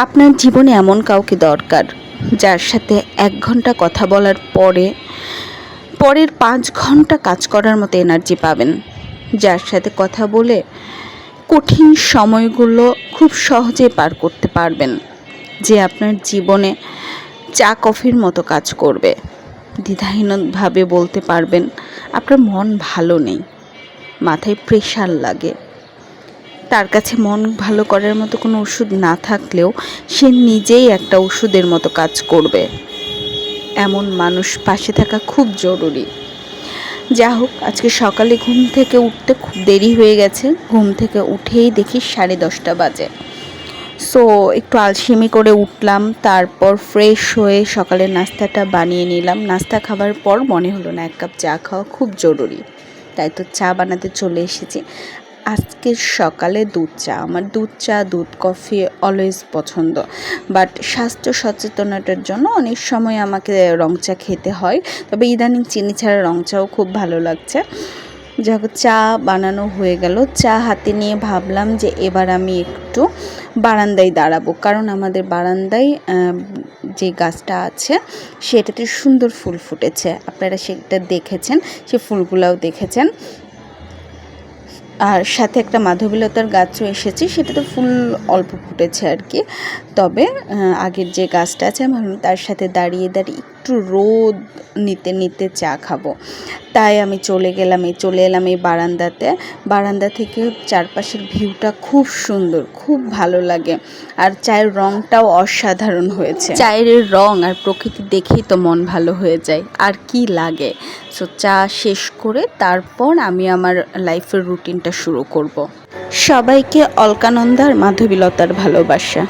আপনার জীবনে এমন কাউকে দরকার, যার সাথে এক ঘণ্টা কথা বলার পরে, পরের পাঁচ ঘণ্টা কাজ করার মতো এনার্জি পাবেন। যার সাথে কথা বলে কঠিন সময়গুলো খুব সহজে পার করতে পারবেন, যে আপনার জীবনে চা কফির মতো কাজ করবে। দ্বিধাহীনভাবে বলতে পারবেন, আপনার মন ভালো নেই, মাথায় প্রেশার লাগে। তার কাছে মন ভালো করার মতো কোনো ওষুধ না থাকলেও সে নিজেই একটা ওষুধের মতো কাজ করবে। এমন মানুষ পাশে থাকা খুব জরুরি। যা হোক, আজকে সকালে ঘুম থেকে উঠতে খুব দেরি হয়ে গেছে। ঘুম থেকে উঠেই দেখি সাড়ে দশটা বাজে। সো, একটু আলসেমি করে উঠলাম, তারপর ফ্রেশ হয়ে সকালের নাস্তাটা বানিয়ে নিলাম। নাস্তা খাবার পর মনে হলো না এক কাপ চা খাওয়া খুব জরুরি। তাই তো চা বানাতে চলে এসেছি। আজকে সকালে দুধ চা। আমার দুধ চা, দুধ, কফি অলওয়েজ পছন্দ। বাট স্বাস্থ্য সচেতনতার জন্য অনেক সময় আমাকে রং চা খেতে হয়। তবে ইদানিং চিনি ছাড়া রং চাও খুব ভালো লাগছে। যখন চা বানানো হয়ে গেল। চা হাতে নিয়ে ভাবলাম যে এবার আমি একটু বারান্দায় দাঁড়াবো। কারণ আমাদের বারান্দায় যে গাছটা আছে, সেটাতে সুন্দর ফুল ফুটেছে। আপনারা সেটা দেখেছেন, সে ফুলগুলাও দেখেছেন। আর সাথে একটা মাধবীলতার গাছও এসেছে, সেটাতে ফুল অল্প ফুটেছে আর কি। তবে আগের যে গাছটা আছে, আমি তার সাথে দাঁড়িয়ে দাঁড়িয়ে একটু রোদ নিতে নিতে চা খাব। তাই আমি চলে গেলাম এই চলে এলাম এই বারান্দাতে। বারান্দা থেকে চারপাশের ভিউটা খুব সুন্দর খুব ভালো লাগে। আর চায়ের রংটাও অসাধারণ হয়েছে। চায়ের রং আর প্রকৃতি দেখেই তো মন ভালো হয়ে যায় আর কি লাগে? সো চা শেষ করে তারপর আমি আমার লাইফের রুটিনটা শুরু করব। সবাইকে অলকানন্দার মাধবীলতার ভালোবাসা।